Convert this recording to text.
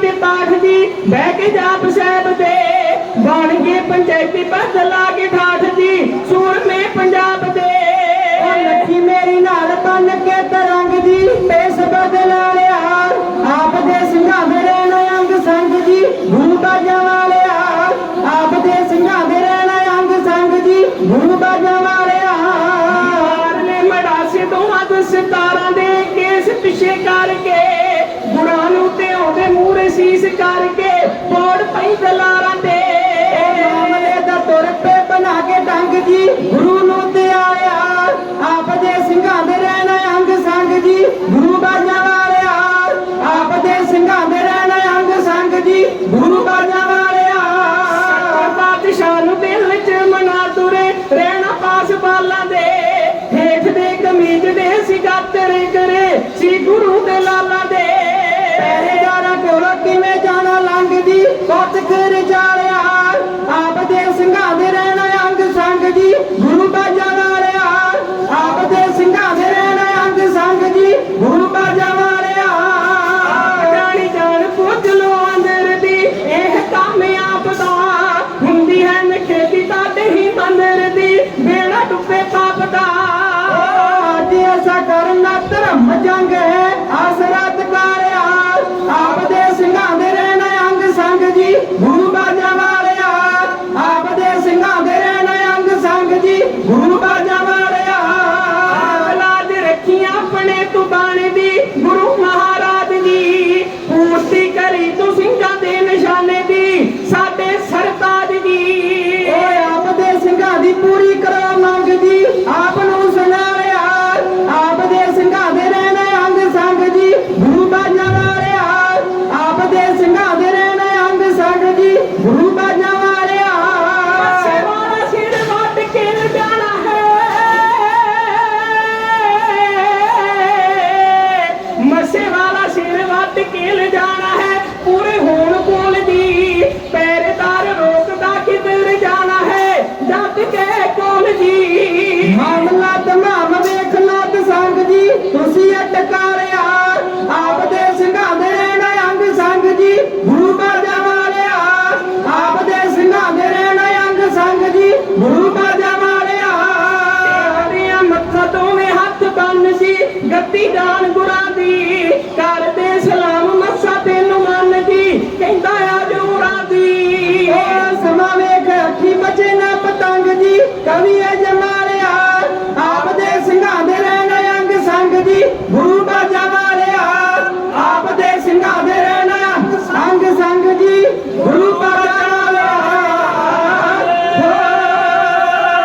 ਤੇ ਪਾਠ ਜੀ ਬਹਿ ਕੇ ਜਾਪ ਸਾਹਿਬ ਦੇ ਬਣ ਗਏ ਪੰਚਾਇਤੀ ਲਾ ਗੁਰੂ ਕਾ ਜਵਾਰਿਆ ਬਾਦਸ਼ਾਹ ਨੂੰ ਦਿਲ ਚ ਮਨਾ ਤੁਰੇ, ਰਹਿਣਾ ਪਾਸ ਬਾਲਾਂ ਦੇ। ਹੇਠ ਦੇ ਕਮੀਜ਼ ਦੇ ਸੀ ਗਾਤਰ ਕਰੇ ਸੀ ਗੁਰੂ ਦੇ ਲਾਲਾਂ ਦੇ ਕਰਾਵਾਂਗੇ ਜੀ, ਆਪ ਦੇ ਸਿੰਘਾਂ ਦੇ ਰਹਿਣਾ ਅੰਗ ਸੰਗ ਜੀ, ਗੁਰੂ ਰਹਿਣਾ ਅੰਗ ਸੰਗ ਜੀ, ਗੁਰੂ ਬਾਜਾ ਵਾਲਿਆ ਸਵਾਰਾ ਸਿਰ ਵੱਟ ਕੇ ਜਾਣਾ ਮਸੇ ਵਾਲਾ ਸਿਰ ਵੱਟ ਕੇ ਜਾਣਾ ਧਰਤੀ ਜਾਣ ਗੁਰਾਂ ਦੀ ਕਰਦੇ ਸਲਾਮ ਮੱਸਾ ਤੈਨੂੰ ਮੰਨ ਦੀ ਕਹਿੰਦਾ ਆ ਜੂਰਾ ਦੀ ਓ ਸਮਾਂ ਵੇਖ, ਅੱਖੀ ਬਚੇ ਨਾ ਪਤੰਗ ਜੀ ਕਵੀ ਐ ਜਮਾਲਿਆ ਆਪ ਦੇ ਸਿੰਘਾਂ ਦੇ ਰਹਿਣ ਅੰਗ ਸੰਗ ਜੀ, ਗੁਰੂ ਦਾ ਵਾਲਿਆ ਆਪ ਦੇ ਸਿੰਘਾਂ ਦੇ ਰਹਿਣ ਅੰਗ ਸੰਗ ਜੀ